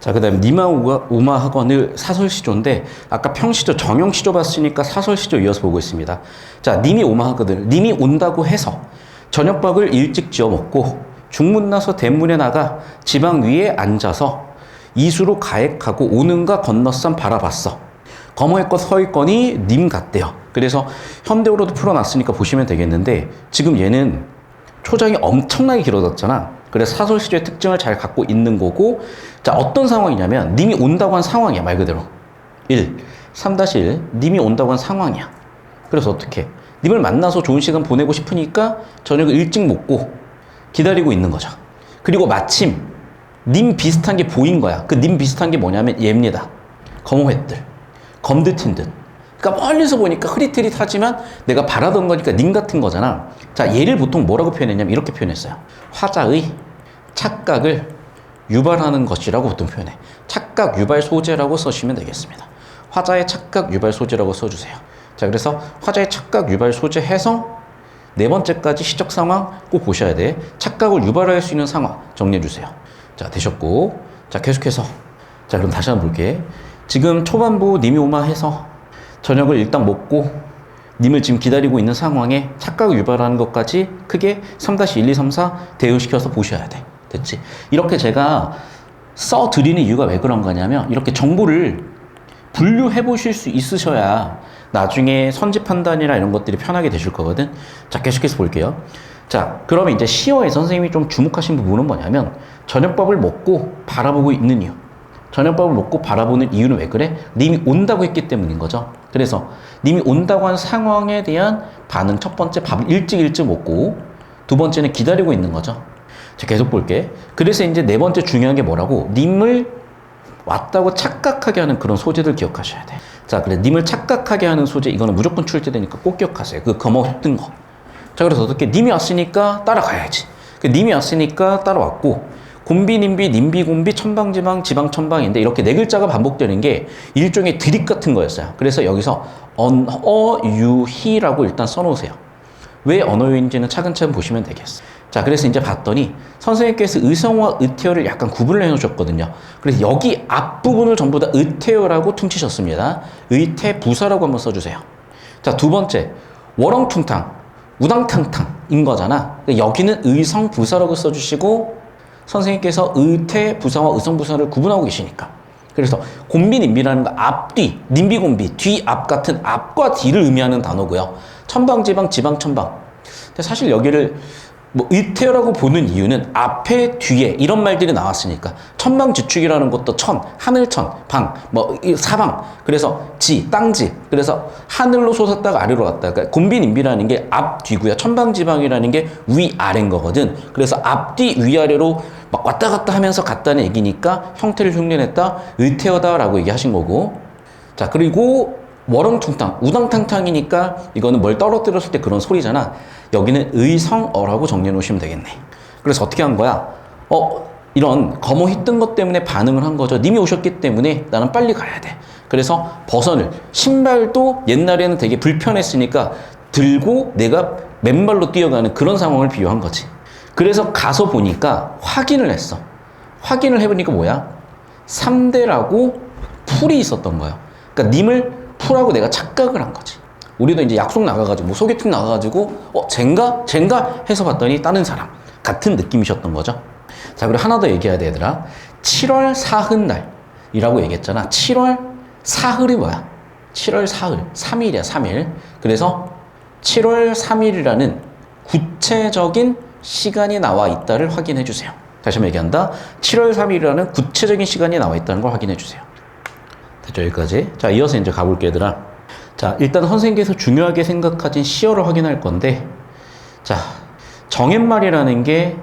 자, 그 다음에 니마 우마 학원을 사설시조인데, 아까 평시조, 정형시조 봤으니까 사설시조 이어서 보고 있습니다. 자, 님이 오마 학원을, 님이 온다고 해서 저녁밥을 일찍 지어 먹고, 중문 나서 대문에 나가 지방 위에 앉아서 이수로 가액하고 오는가 건너쌈 바라봤어. 거머했고 서있거니 님 같대요. 그래서 현대어로도 풀어놨으니까 보시면 되겠는데, 지금 얘는 초장이 엄청나게 길어졌잖아. 그래서 사설 시조의 특징을 잘 갖고 있는 거고, 자, 어떤 상황이냐면, 님이 온다고 한 상황이야, 말 그대로. 1. 3-1. 님이 온다고 한 상황이야. 그래서 어떻게? 님을 만나서 좋은 시간 보내고 싶으니까 저녁을 일찍 먹고 기다리고 있는 거죠. 그리고 마침, 님 비슷한 게 보인 거야. 그 님 비슷한 게 뭐냐면 얘입니다. 검호햇들. 검드튄 듯. 그러니까 멀리서 보니까 흐릿흐릿하지만 내가 바라던 거니까 님 같은 거잖아. 자, 얘를 보통 뭐라고 표현했냐면 이렇게 표현했어요. 화자의 착각을 유발하는 것이라고 보통 표현해. 착각 유발 소재라고 써주시면 되겠습니다. 화자의 착각 유발 소재라고 써주세요. 자, 그래서 화자의 착각 유발 소재 해서 네 번째까지 시적 상황 꼭 보셔야 돼. 착각을 유발할 수 있는 상황 정리해 주세요. 자, 되셨고. 자, 계속해서. 자, 그럼 다시 한번 볼게. 지금 초반부 님이 오마 해서 저녁을 일단 먹고 님을 지금 기다리고 있는 상황에 착각을 유발하는 것까지 크게 3-1, 2, 3, 4 대응시켜서 보셔야 돼. 됐지? 이렇게 제가 써 드리는 이유가 왜 그런 거냐면 이렇게 정보를 분류해 보실 수 있으셔야 나중에 선지 판단이나 이런 것들이 편하게 되실 거거든. 자, 계속해서 볼게요. 자, 그러면 이제 시어에 선생님이 좀 주목하신 부분은 뭐냐면 저녁밥을 먹고 바라보고 있는 이유. 저녁밥을 먹고 바라보는 이유는 왜 그래? 님이 온다고 했기 때문인 거죠. 그래서 님이 온다고 한 상황에 대한 반응 첫 번째 밥을 일찍 일찍 먹고 두 번째는 기다리고 있는 거죠. 자, 계속 볼게. 그래서 이제 네 번째 중요한 게 뭐라고? 님을 왔다고 착각하게 하는 그런 소재들 기억하셔야 돼. 자, 그래. 님을 착각하게 하는 소재, 이거는 무조건 출제되니까 꼭 기억하세요. 그 거먹던 거. 자, 그래서 어떻게? 님이 왔으니까 따라가야지. 그 님이 왔으니까 따라왔고, 곰비, 님비, 님비, 곰비, 천방 지방, 지방, 천방인데, 이렇게 네 글자가 반복되는 게 일종의 드립 같은 거였어요. 그래서 여기서 언, 어, 유, 히라고 일단 써놓으세요. 왜 언어유인지는 차근차근 보시면 되겠어요. 자, 그래서 이제 봤더니 선생님께서 의성과 의태어를 약간 구분을 해놓으셨거든요. 그래서 여기 앞부분을 전부 다 의태어라고 퉁치셨습니다. 의태 부사라고 한번 써주세요. 자, 두 번째, 워렁퉁탕, 우당탕탕인 거잖아. 그러니까 여기는 의성 부사라고 써주시고 선생님께서 의태 부사와 의성 부사를 구분하고 계시니까. 그래서 곰비 님비라는 거 앞뒤, 님비 곰비, 뒤 앞 같은 앞과 뒤를 의미하는 단어고요. 천방 지방 지방 천방. 근데 사실 여기를 뭐 의태어라고 보는 이유는 앞에 뒤에 이런 말들이 나왔으니까. 천방지축이라는 것도 천 하늘천 방 뭐 사방. 그래서 지 땅지. 그래서 하늘로 솟았다가 아래로 갔다가 그러니까 곤비님비라는 게 앞뒤고요 천방지방이라는 게 위 아래인 거거든. 그래서 앞뒤 위아래로 막 왔다 갔다 하면서 갔다는 얘기니까 형태를 흉내냈다? 의태어다라고 얘기하신 거고. 자 그리고 워렁퉁탕, 우당탕탕이니까 이거는 뭘 떨어뜨렸을 때 그런 소리잖아. 여기는 의성어라고 정리해 놓으시면 되겠네. 그래서 어떻게 한 거야? 어, 이런 거머히 뜬 것 때문에 반응을 한 거죠. 님이 오셨기 때문에 나는 빨리 가야 돼. 그래서 버선을, 신발도 옛날에는 되게 불편했으니까 들고 내가 맨발로 뛰어가는 그런 상황을 비유한 거지. 그래서 가서 보니까 확인을 했어. 확인을 해보니까 뭐야? 3대라고 풀이 있었던 거예요. 그러니까 님을 풀하고 내가 착각을 한 거지. 우리도 이제 약속 나가가지고 뭐 소개팅 나가가지고 어 젠가 젠가 해서 봤더니 다른 사람 같은 느낌이셨던 거죠. 자 그리고 하나 더 얘기해야 돼 얘들아. 7월 사흘날이라고 얘기했잖아. 7월 사흘이 뭐야? 7월 사흘 3일이야 3일. 그래서 7월 3일이라는 구체적인 시간이 나와 있다를 확인해 주세요. 다시 한번 얘기한다. 7월 3일이라는 구체적인 시간이 나와 있다는 걸 확인해 주세요. 여기까지. 자, 이어서 이제 가볼게, 얘들아. 자, 일단 선생님께서 중요하게 생각하신 시어를 확인할 건데, 자, 정옛말이라는 게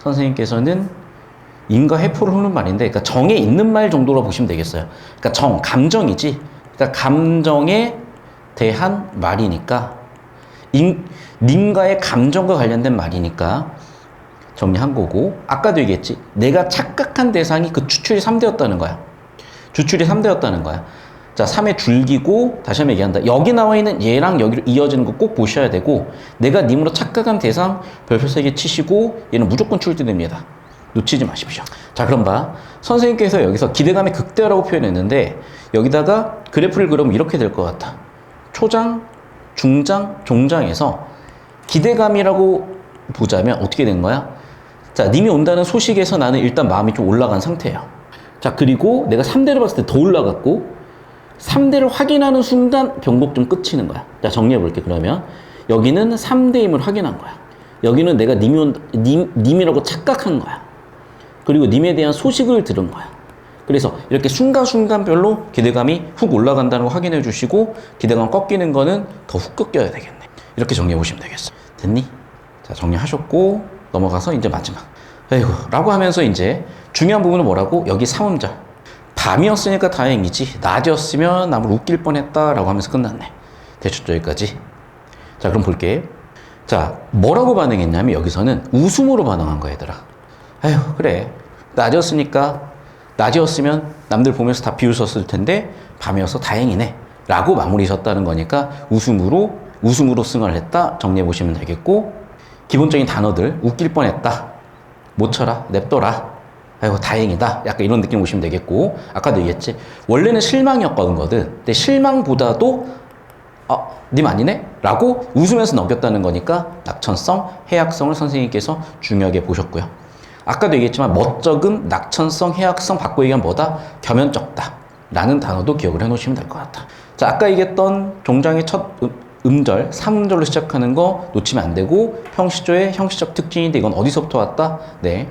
선생님께서는 인과 해포를 흐르는 말인데, 그러니까 정에 있는 말 정도로 보시면 되겠어요. 그러니까 정, 감정이지. 그러니까 감정에 대한 말이니까, 인, 님과의 감정과 관련된 말이니까, 정리한 거고, 아까도 얘기했지. 내가 착각한 대상이 그 추출이 3대였다는 거야. 주출이 3대였다는 거야. 자, 3의 줄기고, 다시 한번 얘기한다. 여기 나와 있는 얘랑 여기로 이어지는 거 꼭 보셔야 되고, 내가 님으로 착각한 대상 별표 3개 치시고, 얘는 무조건 출제됩니다. 놓치지 마십시오. 자, 그럼 봐. 선생님께서 여기서 기대감의 극대화라고 표현했는데 여기다가 그래프를 그리면 이렇게 될 것 같아. 초장, 중장, 종장에서 기대감이라고 보자면 어떻게 된 거야? 자, 님이 온다는 소식에서 나는 일단 마음이 좀 올라간 상태예요. 자, 그리고 내가 3대를 봤을 때 더 올라갔고 3대를 확인하는 순간 변곡 좀 끝이는 거야. 자, 정리해 볼게. 그러면 여기는 3대임을 확인한 거야. 여기는 내가 님이 온, 님, 님이라고 착각한 거야. 그리고 님에 대한 소식을 들은 거야. 그래서 이렇게 순간순간별로 기대감이 훅 올라간다는 거 확인해 주시고 기대감 꺾이는 거는 더 훅 꺾여야 되겠네. 이렇게 정리해 보시면 되겠어. 됐니? 자, 정리하셨고 넘어가서 이제 마지막. 아이고, 라고 하면서 이제 중요한 부분은 뭐라고? 여기 삼음절. 밤이었으니까 다행이지. 낮이었으면 남을 웃길 뻔했다라고 하면서 끝났네. 대충 여기까지. 자, 그럼 볼게. 자, 뭐라고 반응했냐면 여기서는 웃음으로 반응한 거야, 얘들아. 아휴, 그래. 낮이었으니까, 낮이었으면 남들 보면서 다 비웃었을 텐데, 밤이어서 다행이네. 라고 마무리 졌다는 거니까 웃음으로, 웃음으로 승을 했다. 정리해 보시면 되겠고, 기본적인 단어들, 웃길 뻔했다. 못 쳐라, 냅둬라. 아이고, 다행이다. 약간 이런 느낌 오시면 되겠고, 아까도 얘기했지. 원래는 실망이었거든. 근데 실망보다도 아, 님 아니네? 라고 웃으면서 넘겼다는 거니까 낙천성, 해악성을 선생님께서 중요하게 보셨고요. 아까도 얘기했지만 멋쩍음, 낙천성, 해악성 바꿔 얘기하면 뭐다? 겸연쩍다. 라는 단어도 기억을 해 놓으시면 될 것 같아. 자, 아까 얘기했던 종장의 첫 음, 음절, 삼음절로 시작하는 거 놓치면 안 되고 형시조의 형시적 특징인데 이건 어디서부터 왔다? 네.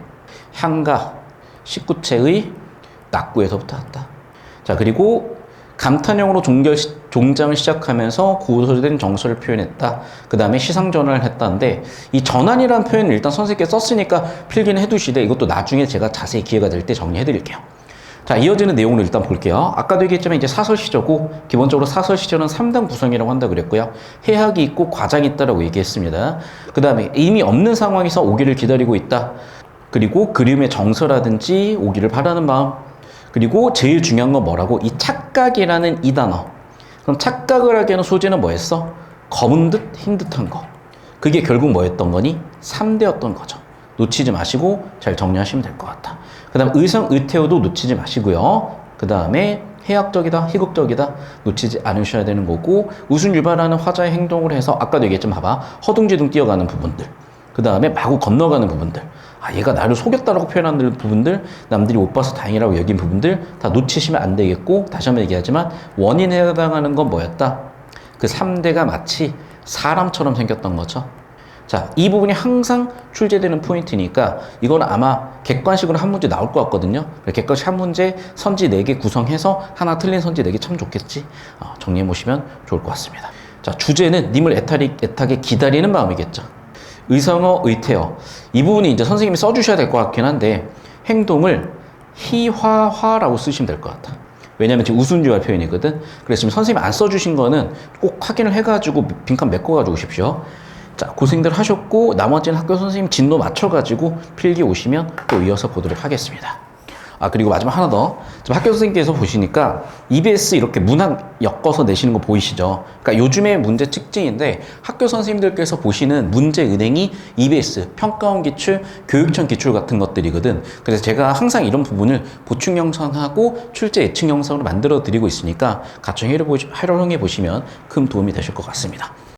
향가, 식구체의 낙구에서부터 왔다. 자, 그리고 감탄형으로 종결, 시- 종장을 시작하면서 고소된 정서를 표현했다. 그 다음에 시상전환을 했다는데, 이 전환이라는 표현을 일단 선생님께 썼으니까 필기는 해두시되, 이것도 나중에 제가 자세히 기회가 될 때 정리해드릴게요. 자, 이어지는 내용을 일단 볼게요. 아까도 얘기했지만 이제 사설시저고, 기본적으로 사설시저는 3단 구성이라고 한다 그랬고요. 해학이 있고 과장이 있다라고 얘기했습니다. 그 다음에 이미 없는 상황에서 오기를 기다리고 있다. 그리고 그림의 정서라든지 오기를 바라는 마음, 그리고 제일 중요한 건 뭐라고? 이 착각이라는 이 단어. 그럼 착각을 하게 하는 소재는 뭐였어? 검은 듯 흰 듯한 거. 그게 결국 뭐였던 거니? 3대였던 거죠. 놓치지 마시고 잘 정리하시면 될 것 같다. 그 다음 의성, 의태어도 놓치지 마시고요. 그 다음에 해학적이다, 희극적이다 놓치지 않으셔야 되는 거고 웃음 유발하는 화자의 행동을 해서 아까도 얘기했지만 봐봐 허둥지둥 뛰어가는 부분들 그 다음에 마구 건너가는 부분들 아 얘가 나를 속였다라고 표현하는 부분들 남들이 못 봐서 다행이라고 여긴 부분들 다 놓치시면 안 되겠고 다시 한번 얘기하지만 원인에 해당하는 건 뭐였다 그 3대가 마치 사람처럼 생겼던 거죠 자, 이 부분이 항상 출제되는 포인트니까 이건 아마 객관식으로 한 문제 나올 것 같거든요. 객관식 한 문제 선지 4개 구성해서 하나 틀린 선지 4개 참 좋겠지. 어, 정리해 보시면 좋을 것 같습니다. 자, 주제는 님을 애타리, 애타게 기다리는 마음이겠죠. 의성어, 의태어. 이 부분이 이제 선생님이 써주셔야 될 것 같긴 한데 행동을 희화화라고 쓰시면 될 것 같아. 왜냐면 지금 우순주할 표현이거든. 그래서 지금 선생님이 안 써주신 거는 꼭 확인을 해가지고 빈칸 메꿔가지고 오십시오. 자, 고생들 하셨고, 나머지는 학교 선생님 진도 맞춰가지고 필기 오시면 또 이어서 보도록 하겠습니다. 아, 그리고 마지막 하나 더. 지금 학교 선생님께서 보시니까 EBS 이렇게 문학 엮어서 내시는 거 보이시죠? 그러니까 요즘의 문제 특징인데 학교 선생님들께서 보시는 문제 은행이 EBS, 평가원 기출, 교육청 기출 같은 것들이거든. 그래서 제가 항상 이런 부분을 보충 영상하고 출제 예측 영상으로 만들어 드리고 있으니까 같이 활용해 보시면 큰 도움이 되실 것 같습니다.